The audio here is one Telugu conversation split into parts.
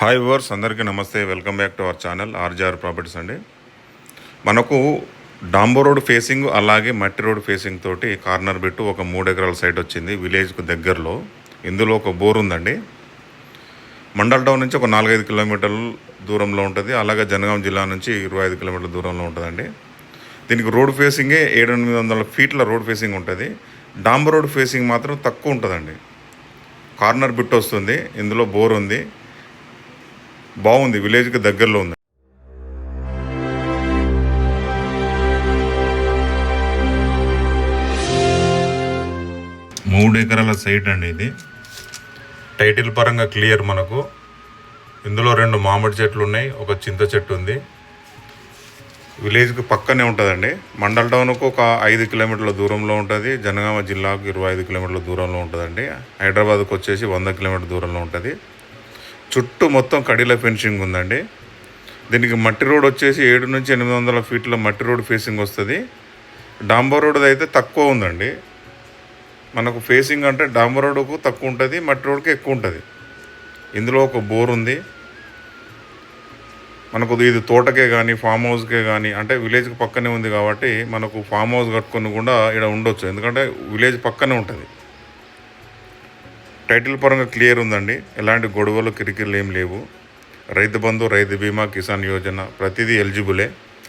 హాయ్ వర్స్ అందరికీ నమస్తే. Welcome back to our channel RGR properties అండి. మనకు డాంబో రోడ్ ఫేసింగ్ అలాగే మట్టి రోడ్ ఫేసింగ్ తోటి కార్నర్ బిట్టు ఒక మూడు ఎకరాల సైట్ వచ్చింది విలేజ్కు దగ్గరలో. ఇందులో ఒక బోర్ ఉందండి. మండల్ టౌన్ నుంచి ఒక నాలుగైదు కిలోమీటర్ల దూరంలో ఉంటుంది. అలాగే జనగాం జిల్లా నుంచి ఇరవై ఐదు కిలోమీటర్ల దూరంలో ఉంటుందండి. దీనికి రోడ్ ఫేసింగే ఏడు ఎనిమిది వందల ఫీట్ల రోడ్ ఫేసింగ్ ఉంటుంది. డాంబర్ రోడ్ ఫేసింగ్ మాత్రం తక్కువ ఉంటుందండి. కార్నర్ బిట్ వస్తుంది. ఇందులో బోర్ ఉంది. బాగుంది విలేజ్కి దగ్గరలో ఉంది. మూడు ఎకరాల సైట్ అండి ఇది. టైటిల్ పరంగా క్లియర్ మనకు. ఇందులో రెండు మామిడి చెట్లు ఉన్నాయి ఒక చింత చెట్టు ఉంది. విలేజ్కి పక్కనే ఉంటుందండి. మండల్ టౌన్కు ఒక ఐదు కిలోమీటర్ల దూరంలో ఉంటుంది. జనగామ జిల్లాకు ఇరవై ఐదు కిలోమీటర్ల దూరంలో ఉంటుందండి. హైదరాబాద్కు వచ్చేసి వంద కిలోమీటర్ల దూరంలో ఉంటుంది. చుట్టూ మొత్తం కడీల ఫెన్సింగ్ ఉందండి. దీనికి మట్టి రోడ్ వచ్చేసి ఏడు నుంచి ఎనిమిది వందల ఫీట్ల మట్టి రోడ్ ఫేసింగ్ వస్తుంది. డాంబర్ రోడ్ అయితే తక్కువ ఉందండి. మనకు ఫేసింగ్ అంటే డాంబర్ రోడ్కు తక్కువ ఉంటుంది మట్టి రోడ్కి ఎక్కువ ఉంటుంది. ఇందులో ఒక బోర్ ఉంది. మనకు ఇది తోటకే కానీ ఫామ్ హౌస్కే కానీ అంటే విలేజ్కి పక్కనే ఉంది కాబట్టి మనకు ఫామ్ హౌస్ కట్టుకొని కూడా ఇక్కడ ఉండొచ్చు. ఎందుకంటే విలేజ్ పక్కనే ఉంటుంది. టైటిల్ పరంగా క్లియర్ ఉందండి. ఎలాంటి గొడవలు కిరికిరిలు ఏం లేవు. రైతు బంధు రైతు బీమా కిసాన్ యోజన ప్రతిదీ ఎలిజిబులే.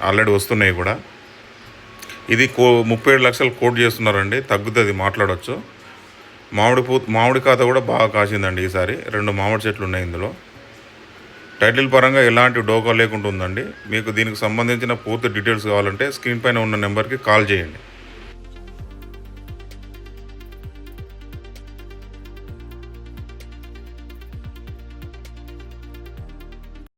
ఆల్రెడీ వస్తున్నాయి కూడా. ఇది కో ముప్పై ఏడు లక్షలు కోట్ చేస్తున్నారండి. తగ్గుతుంది మాట్లాడవచ్చు మామిడి పూ మామిడి ఖాతా కూడా బాగా కాసిందండి ఈసారి. రెండు మామిడి చెట్లు ఉన్నాయి ఇందులో. టైటిల్ పరంగా ఎలాంటి డోకా లేకుండా ఉందండి. మీకు దీనికి సంబంధించిన పూర్తి డీటెయిల్స్ కావాలంటే స్క్రీన్ పైన ఉన్న నెంబర్కి కాల్ చేయండి.